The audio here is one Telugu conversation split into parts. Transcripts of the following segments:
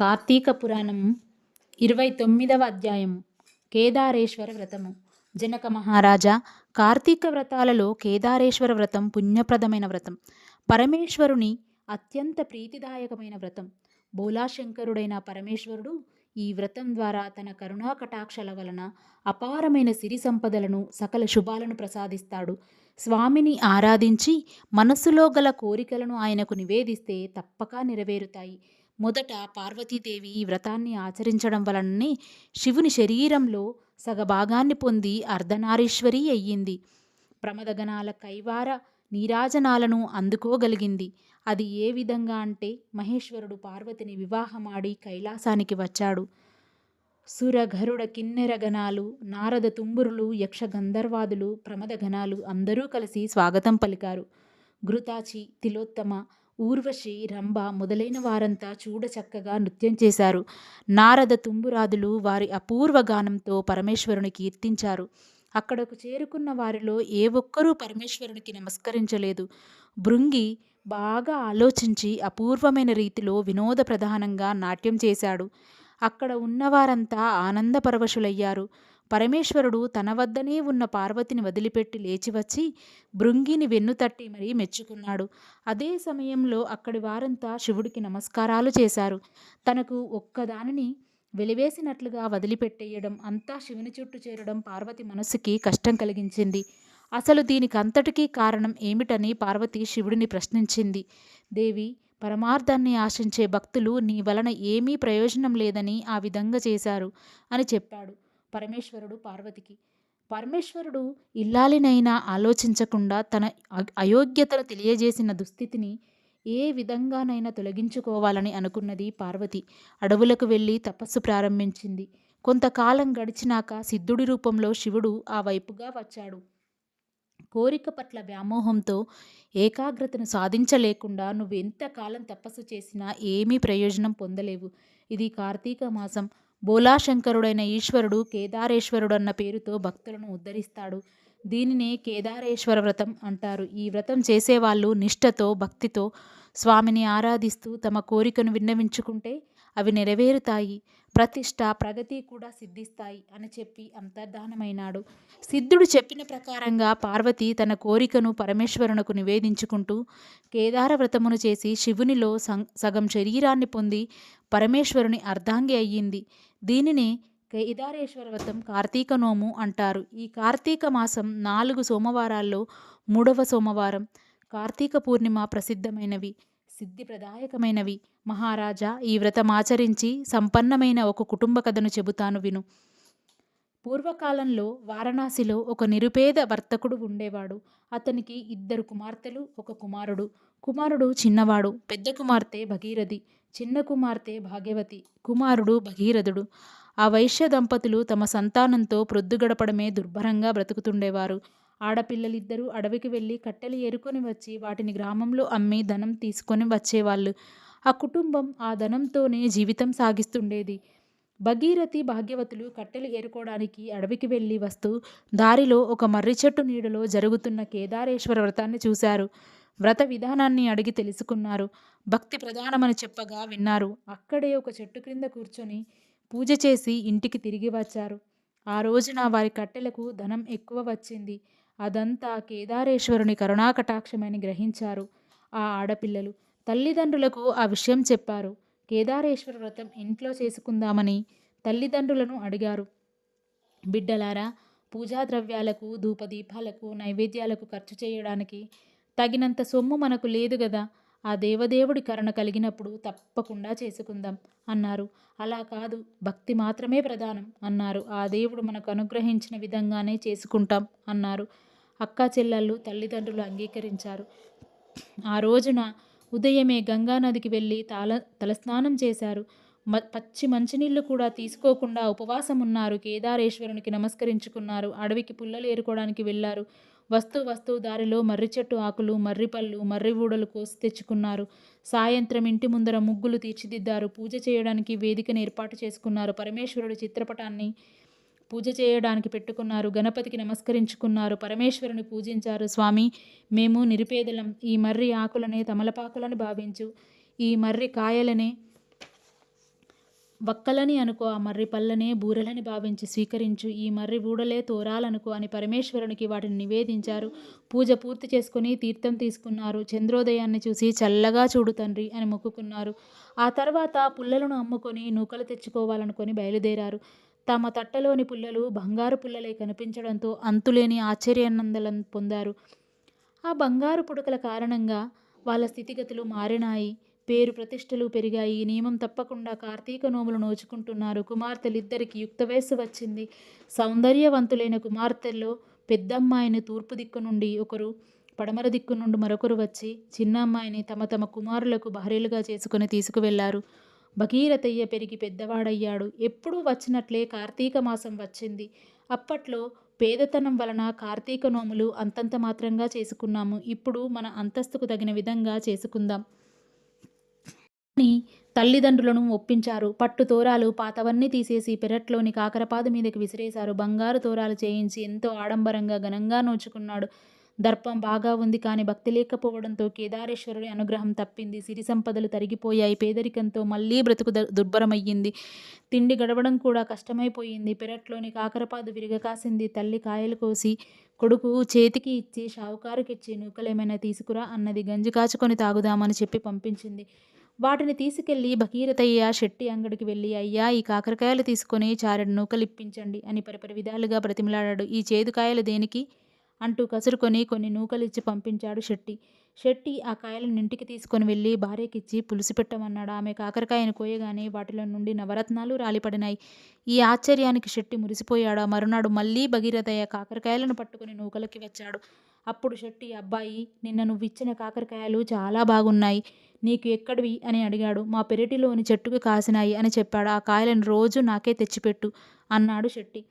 కార్తీక పురాణం ఇరవై తొమ్మిదవ అధ్యాయం కేదారేశ్వర వ్రతము. జనక మహారాజా కార్తీక వ్రతాలలో కేదారేశ్వర వ్రతం పుణ్యప్రదమైన వ్రతం. పరమేశ్వరుని అత్యంత ప్రీతిదాయకమైన వ్రతం. బోలాశంకరుడైన పరమేశ్వరుడు ఈ వ్రతం ద్వారా తన కరుణా కటాక్షల వలన అపారమైన సిరి సంపదలను సకల శుభాలను ప్రసాదిస్తాడు. స్వామిని ఆరాధించి మనస్సులో గల కోరికలను ఆయనకు నివేదిస్తే తప్పక నెరవేరుతాయి. మొదట పార్వతీదేవి ఈ వ్రతాన్ని ఆచరించడం వలననే శివుని శరీరంలో సగభాగాన్ని పొంది అర్ధనారీశ్వరి అయ్యింది. ప్రమదగణాల కైవార నీరాజనాలను అందుకోగలిగింది. అది ఏ విధంగా అంటే మహేశ్వరుడు పార్వతిని వివాహమాడి కైలాసానికి వచ్చాడు. సురగరుడ కిన్నెర గణాలు నారద తుంబురులు యక్ష గంధర్వాదులు ప్రమద గణాలు అందరూ కలిసి స్వాగతం పలికారు. ఘృతాచి తిలోత్తమ ఊర్వశి రంభ మొదలైన వారంతా చూడచక్కగా నృత్యం చేశారు. నారద తుంబురాదులు వారి అపూర్వ గానంతో పరమేశ్వరుని కీర్తించారు. అక్కడకు చేరుకున్న వారిలో ఏ ఒక్కరూ పరమేశ్వరునికి నమస్కరించలేదు. భృంగి బాగా ఆలోచించి అపూర్వమైన రీతిలో వినోద ప్రధానంగా నాట్యం చేశాడు. అక్కడ ఉన్నవారంతా ఆనందపరవశులయ్యారు పరమేశ్వరుడు తన వద్దనే ఉన్న పార్వతిని వదిలిపెట్టి లేచివచ్చి భృంగిని వెన్నుతట్టి మరీ మెచ్చుకున్నాడు. అదే సమయంలో అక్కడి వారంతా శివుడికి నమస్కారాలు చేశారు. తనకు ఒక్కదానిని వెలివేసినట్లుగా వదిలిపెట్టేయడం అంతా శివుని చుట్టూ చేరడం పార్వతి మనసుకి కష్టం కలిగించింది. అసలు దీనికంతటికీ కారణం ఏమిటని పార్వతి శివుడిని ప్రశ్నించింది. దేవి పరమార్థాన్ని ఆశించే భక్తులు నీ వలన ఏమీ ప్రయోజనం లేదని ఆ విధంగా చేశారు అని చెప్పాడు. పరమేశ్వరుడు పార్వతికి. పరమేశ్వరుడు ఇల్లాలినైనా ఆలోచించకుండా తన అయోగ్యతను తెలియజేసిన దుస్థితిని ఏ విధంగానైనా తొలగించుకోవాలని అనుకున్నది పార్వతి. అడవులకు వెళ్ళి తపస్సు ప్రారంభించింది. కొంతకాలం గడిచినాక సిద్ధుడి రూపంలో శివుడు ఆ వైపుగా వచ్చాడు. కోరిక పట్ల వ్యామోహంతో ఏకాగ్రతను సాధించలేకుండా నువ్వు ఎంతకాలం తపస్సు చేసినా ఏమీ ప్రయోజనం పొందలేవు. ఇది కార్తీక మాసం. బోలాశంకరుడైన ఈశ్వరుడు కేదారేశ్వరుడు అన్న పేరుతో భక్తులను ఉద్ధరిస్తాడు. దీనినే కేదారేశ్వర వ్రతం అంటారు. ఈ వ్రతం చేసేవాళ్ళు నిష్ఠతో భక్తితో స్వామిని ఆరాధిస్తూ తమ కోరికను విన్నవించుకుంటే అవి నెరవేరుతాయి. ప్రతిష్ట ప్రగతి కూడా సిద్ధిస్తాయి అని చెప్పి అంతర్ధానమైనాడు. సిద్ధుడు చెప్పిన ప్రకారంగా పార్వతి తన కోరికను పరమేశ్వరునకు నివేదించుకుంటూ కేదార వ్రతమును చేసి శివునిలో సగం శరీరాన్ని పొంది పరమేశ్వరుని అర్ధాంగి అయ్యింది. దీనిని కేదారేశ్వర వ్రతం కార్తీక నోము అంటారు. ఈ కార్తీక మాసం నాలుగు సోమవారాల్లో మూడవ సోమవారం కార్తీక పూర్ణిమ ప్రసిద్ధమైనవి సిద్ధిప్రదాయకమైనవి మహారాజా ఈ వ్రతం ఆచరించి సంపన్నమైన ఒక కుటుంబ కథను చెబుతాను విను. పూర్వకాలంలో వారణాసిలో ఒక నిరుపేద వర్తకుడు ఉండేవాడు. అతనికి ఇద్దరు కుమార్తెలు ఒక కుమారుడు. కుమారుడు చిన్నవాడు పెద్ద కుమార్తె భగీరథి చిన్న కుమార్తె భాగ్యవతి కుమారుడు భగీరథుడు. ఆ వైశ్య దంపతులు తమ సంతానంతో ప్రొద్దు గడపడమే దుర్భరంగా బ్రతుకుతుండేవారు. ఆడపిల్లలిద్దరూ అడవికి వెళ్ళి కట్టెలు ఏరుకొని వచ్చి వాటిని గ్రామంలో అమ్మి ధనం తీసుకొని వచ్చేవాళ్ళు. ఆ కుటుంబం ఆ ధనంతోనే జీవితం సాగిస్తుండేది. భగీరథి భాగ్యవతులు కట్టెలు ఏరుకోవడానికి అడవికి వెళ్ళి వస్తూ దారిలో ఒక మర్రి చెట్టు నీడలో జరుగుతున్న కేదారేశ్వర వ్రతాన్ని చూశారు. వ్రత విధానాన్ని అడిగి తెలుసుకున్నారు. భక్తి ప్రధానమని చెప్పగా విన్నారు. అక్కడే ఒక చెట్టు క్రింద కూర్చొని పూజ చేసి ఇంటికి తిరిగి వచ్చారు. ఆ రోజున వారి కట్టెలకు ధనం ఎక్కువ వచ్చింది. అదంతా కేదారేశ్వరుని కరుణాకటాక్షమని గ్రహించారు ఆ ఆడపిల్లలు. తల్లిదండ్రులకు ఆ విషయం చెప్పారు. కేదారేశ్వర వ్రతం ఇంట్లో చేసుకుందామని తల్లిదండ్రులను అడిగారు. బిడ్డలారా పూజా ద్రవ్యాలకు ధూపదీపాలకు నైవేద్యాలకు ఖర్చు చేయడానికి తగినంత సొమ్ము మనకు లేదు కదా ఆ దేవదేవుడి కరుణ కలిగినప్పుడు తప్పకుండా చేసుకుందాం అన్నారు. అలా కాదు భక్తి మాత్రమే ప్రధానం అన్నారు. ఆ దేవుడు మనకు అనుగ్రహించిన విధంగానే చేసుకుంటాం అన్నారు. అక్కా చెల్లెళ్ళు తల్లిదండ్రులు అంగీకరించారు. ఆ రోజున ఉదయమే గంగానదికి వెళ్ళి తల తలస్నానం చేశారు. మ పచ్చి మంచినీళ్ళు కూడా తీసుకోకుండా ఉపవాసం ఉన్నారు కేదారేశ్వరునికి నమస్కరించుకున్నారు. అడవికి పుల్లలు ఏరుకోవడానికి వెళ్ళారు. వస్తూ వస్తూ దారిలో మర్రి చెట్టు ఆకులు మర్రి పళ్ళు మర్రి ఊడలు కోసి తెచ్చుకున్నారు. సాయంత్రం ఇంటి ముందర ముగ్గులు తీర్చిదిద్దారు. పూజ చేయడానికి వేదికను ఏర్పాటు చేసుకున్నారు. పరమేశ్వరుడు చిత్రపటాన్ని పూజ చేయడానికి పెట్టుకున్నారు. గణపతికి నమస్కరించుకున్నారు. పరమేశ్వరుని పూజించారు. స్వామి మేము నిరుపేదలం. ఈ మర్రి ఆకులనే తమలపాకులను భావించు. ఈ మర్రి కాయలనే వక్కలని అనుకో ఆ మర్రి పళ్ళనే బూరెలని భావించి స్వీకరించు ఈ మర్రి బూడలే తోరాలనుకో అని పరమేశ్వరునికి వాటిని నివేదించారు. పూజ పూర్తి చేసుకుని తీర్థం తీసుకున్నారు. చంద్రోదయాన్ని చూసి చల్లగా చూడు తండ్రి అని మొక్కుకున్నారు. ఆ తర్వాత పుల్లలను అమ్ముకొని నూకలు తెచ్చుకోవాలనుకొని బయలుదేరారు. తమ తట్టలోని పుల్లలు బంగారు పుల్లలే కనిపించడంతో అంతులేని ఆశ్చర్యానందలం పొందారు. ఆ బంగారు పుడకల కారణంగా వాళ్ళ స్థితిగతులు మారినాయి. పేరు ప్రతిష్టలు పెరిగాయి. నియమం తప్పకుండా కార్తీక నోములు నోచుకుంటున్నారు. కుమార్తెలిద్దరికి యుక్త వయస్సు వచ్చింది. సౌందర్యవంతులైన కుమార్తెల్లో పెద్దమ్మాయిని తూర్పు దిక్కు నుండి ఒకరు పడమర దిక్కు నుండి మరొకరు వచ్చి చిన్న అమ్మాయిని తమ తమ కుమారులకు భార్యలుగా చేసుకుని తీసుకువెళ్ళారు. భగీరథయ్య పెరిగి పెద్దవాడయ్యాడు. ఎప్పుడూ వచ్చినట్లే కార్తీక మాసం వచ్చింది. అప్పట్లో పేదతనం వలన కార్తీక నోములు అంతంత మాత్రంగా చేసుకున్నాము. ఇప్పుడు మన అంతస్తుకు తగిన విధంగా చేసుకుందాం. అని తల్లిదండ్రులను ఒప్పించారు. పట్టు తోరాలు పాతవన్నీ తీసేసి పెరట్లోని కాకరపాదు మీదకి విసిరేశారు. బంగారు తోరాలు చేయించి ఎంతో ఆడంబరంగా ఘనంగా నోచుకున్నాడు. దర్పం బాగా ఉంది కానీ భక్తి లేకపోవడంతో కేదారేశ్వరుడి అనుగ్రహం తప్పింది. సిరి సంపదలు తరిగిపోయాయి. పేదరికంతో మళ్ళీ బ్రతుకు ద- దుర్భరమయ్యింది. తిండి గడవడం కూడా కష్టమైపోయింది. పెరట్లోని కాకరపాదు విరగకాసింది తల్లి కాయలు కోసి కొడుకు చేతికి ఇచ్చి షావుకారుకిచ్చి నూకలేమైనా తీసుకురా అన్నది గంజి కాచుకొని తాగుదామని చెప్పి పంపించింది. వాటిని తీసుకెళ్ళి భగీరథయ్య శెట్టి అంగడికి వెళ్ళి అయ్యా ఈ కాకరకాయలు తీసుకొని చారెడు నూకలు ఇప్పించండి అని పరిపరి విధాలుగా బ్రతిమలాడాడు. ఈ చేదుకాయలు దేనికి అంటూ కసురుకొని కొన్ని నూకలిచ్చి పంపించాడు శెట్టి. శెట్టి ఆ కాయలను ఇంటికి తీసుకొని వెళ్ళి భార్యకిచ్చి పులుసు పెట్టమన్నాడు. ఆమె కాకరకాయను కోయగానే వాటిలో నుండి నవరత్నాలు రాలిపడినాయి. ఈ ఆశ్చర్యానికి శెట్టి మురిసిపోయాడు. ఆ మరునాడు మళ్ళీ భగీరథయ్య కాకరకాయలను పట్టుకుని నూకలకి వచ్చాడు. అప్పుడు శెట్టి అబ్బాయి నిన్న నువ్వు ఇచ్చిన కాకరకాయలు చాలా బాగున్నాయి. నీకు ఎక్కడివి? అని అడిగాడు. మా పెరటిలోని చెట్టుకు కాసినాయి అని చెప్పాడు. ఆ కాయలను రోజు నాకే తెచ్చిపెట్టు అన్నాడు శెట్టి.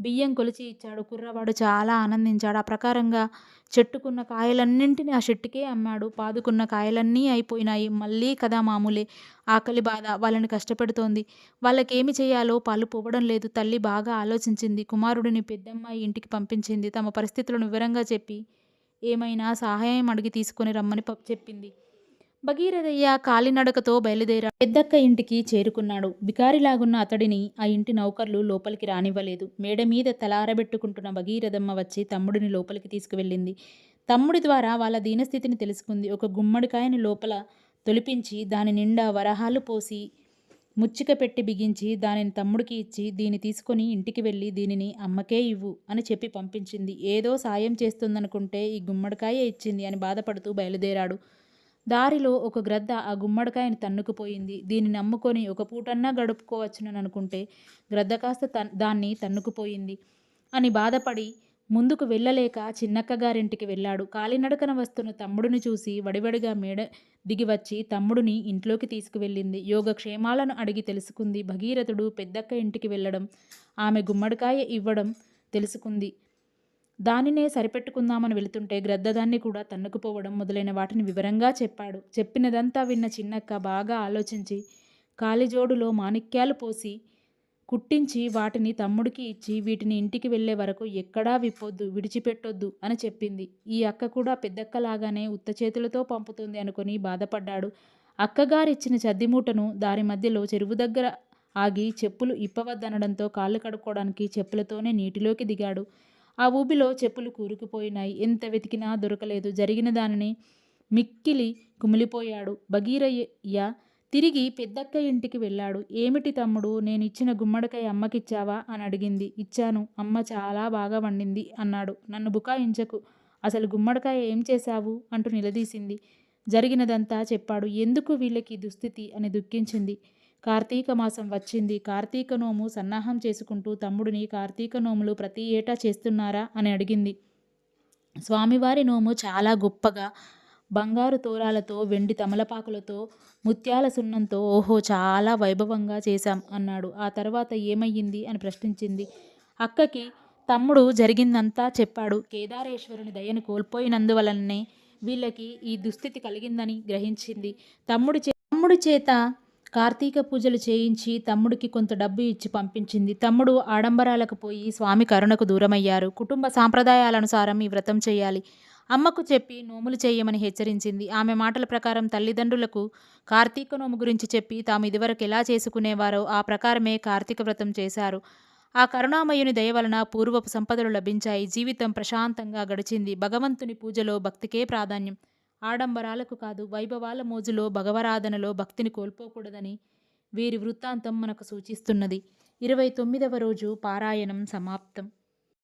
బియ్యం కొలిచి ఇచ్చాడు. కుర్రవాడు చాలా ఆనందించాడు. ఆ ప్రకారంగా చెట్టుకున్న కాయలన్నింటినీ ఆ చెట్టుకే అమ్మాడు. పాదుకున్న కాయలన్నీ అయిపోయినాయి. మళ్ళీ కదా మామూలే. ఆకలి బాధ వాళ్ళని కష్టపెడుతోంది. వాళ్ళకేమి చేయాలో పాలు పోవడం లేదు. తల్లి బాగా ఆలోచించింది. కుమారుడిని పెద్దమ్మాయి ఇంటికి పంపించింది. తమ పరిస్థితులను వివరంగా చెప్పి ఏమైనా సహాయం అడిగి తీసుకొని రమ్మని ప- చెప్పింది. భగీరథయ్య కాలినడకతో బయలుదేరాడు పెద్దక్క ఇంటికి చేరుకున్నాడు. బికారిలాగున్న అతడిని ఆ ఇంటి నౌకర్లు లోపలికి రానివ్వలేదు. మేడ మీద తలారబెట్టుకుంటున్న భగీరథమ్మ వచ్చి తమ్ముడిని లోపలికి తీసుకువెళ్ళింది. తమ్ముడి ద్వారా వాళ్ళ దీనస్థితిని తెలుసుకుంది. ఒక గుమ్మడికాయని లోపల తొలిపించి దాని నిండా వరహాలు పోసి ముచ్చిక పెట్టి బిగించి దానిని తమ్ముడికి ఇచ్చి దీన్ని తీసుకొని ఇంటికి వెళ్ళి దీనిని అమ్మకే ఇవ్వు అని చెప్పి పంపించింది. ఏదో సాయం చేస్తుందనుకుంటే ఈ గుమ్మడికాయ ఇచ్చింది అని బాధపడుతూ బయలుదేరాడు. దారిలో ఒక గ్రద్ద ఆ గుమ్మడికాయని తన్నుకుపోయింది. దీన్ని నమ్ముకొని ఒక పూటన్నా గడుపుకోవచ్చునని అనుకుంటే గ్రద్ద కాస్త తన్ దాన్ని తన్నుకుపోయింది. అని బాధపడి ముందుకు వెళ్ళలేక చిన్నక్క గారింటికి వెళ్ళాడు. కాలినడకన వస్తున్న తమ్ముడిని చూసి వడివడిగా మేడ దిగి వచ్చి తమ్ముడిని ఇంట్లోకి తీసుకువెళ్ళింది. యోగక్షేమాలను అడిగి తెలుసుకుంది. భగీరథుడు పెద్దక్క ఇంటికి వెళ్ళడం ఆమె గుమ్మడికాయ ఇవ్వడం తెలుసుకుంది. దానినే సరిపెట్టుకుందామని వెళుతుంటే గ్రద్ద దాన్ని కూడా తన్నుకుపోవడం మొదలైన వాటిని వివరంగా చెప్పాడు. చెప్పినదంతా విన్న చిన్నక్క బాగా ఆలోచించి కాలిజోడులో మాణిక్యాలు పోసి కుట్టించి వాటిని తమ్ముడికి ఇచ్చి వీటిని ఇంటికి వెళ్ళే వరకు ఎక్కడా విప్పొద్దు విడిచిపెట్టొద్దు అని చెప్పింది. ఈ అక్క కూడా పెద్దక్కలాగానే ఉత్త చేతులతో పంపుతుంది అనుకొని బాధపడ్డాడు. అక్కగారిచ్చిన చద్దిమూటను దారి మధ్యలో చెరువు దగ్గర ఆగి చెప్పులు ఇప్పవద్దనడంతో కాళ్ళు కడుక్కోవడానికి చెప్పులతోనే నీటిలోకి దిగాడు. ఆ ఊబిలో చెప్పులు కూరుకుపోయినాయి. ఎంత వెతికినా దొరకలేదు. జరిగిన దానిని మిక్కిలి కుమిలిపోయాడు. భగీరయ్య తిరిగి పెద్దక్క ఇంటికి వెళ్ళాడు. ఏమిటి తమ్ముడు నేను ఇచ్చిన గుమ్మడికాయ అమ్మకిచ్చావా? అని అడిగింది. ఇచ్చాను. అమ్మ చాలా బాగా వండింది అన్నాడు. నన్ను బుకాయించకు. అసలు గుమ్మడికాయ ఏం చేశావు? అంటూ నిలదీసింది. జరిగినదంతా చెప్పాడు. ఎందుకు వీళ్ళకి దుస్థితి? అని దుఃఖించింది. కార్తీక మాసం వచ్చింది. కార్తీక నోము సన్నాహం చేసుకుంటూ తమ్ముడిని కార్తీక నోములు ప్రతి ఏటా చేస్తున్నారా అని అడిగింది. స్వామివారి నోము చాలా గొప్పగా బంగారు తోరాలతో వెండి తమలపాకులతో ముత్యాల సున్నంతో ఓహో చాలా వైభవంగా చేశాం అన్నాడు. ఆ తర్వాత ఏమయ్యింది అని ప్రశ్నించింది. అక్కకి తమ్ముడు జరిగిందంతా చెప్పాడు. కేదారేశ్వరుని దయను కోల్పోయినందువలనే వీళ్ళకి ఈ దుస్థితి కలిగిందని గ్రహించింది. తమ్ముడి చే తమ్ముడి చేత కార్తీక పూజలు చేయించి తమ్ముడికి కొంత డబ్బు ఇచ్చి పంపించింది. తమ్ముడు ఆడంబరాలకు పోయి స్వామి కరుణకు దూరమయ్యారు. కుటుంబ సాంప్రదాయాలనుసారం ఈ వ్రతం చేయాలి. అమ్మకు చెప్పి నోములు చేయమని హెచ్చరించింది. ఆమె మాటల ప్రకారం తల్లిదండ్రులకు కార్తీక నోము గురించి చెప్పి తాము ఇదివరకు ఎలా చేసుకునేవారో ఆ ప్రకారమే కార్తీక వ్రతం చేశారు. ఆ కరుణామయుని దయ వలన పూర్వపు సంపదలు లభించాయి. జీవితం ప్రశాంతంగా గడిచింది. భగవంతుని పూజలో భక్తికే ప్రాధాన్యం. ఆడంబరాలకు కాదు వైభవాల మోజులో భగవరాధనలో భక్తిని కోల్పోకూడదని వీరి వృత్తాంతం మనకు సూచిస్తున్నది. ఇరవై తొమ్మిదవ రోజు పారాయణం సమాప్తం.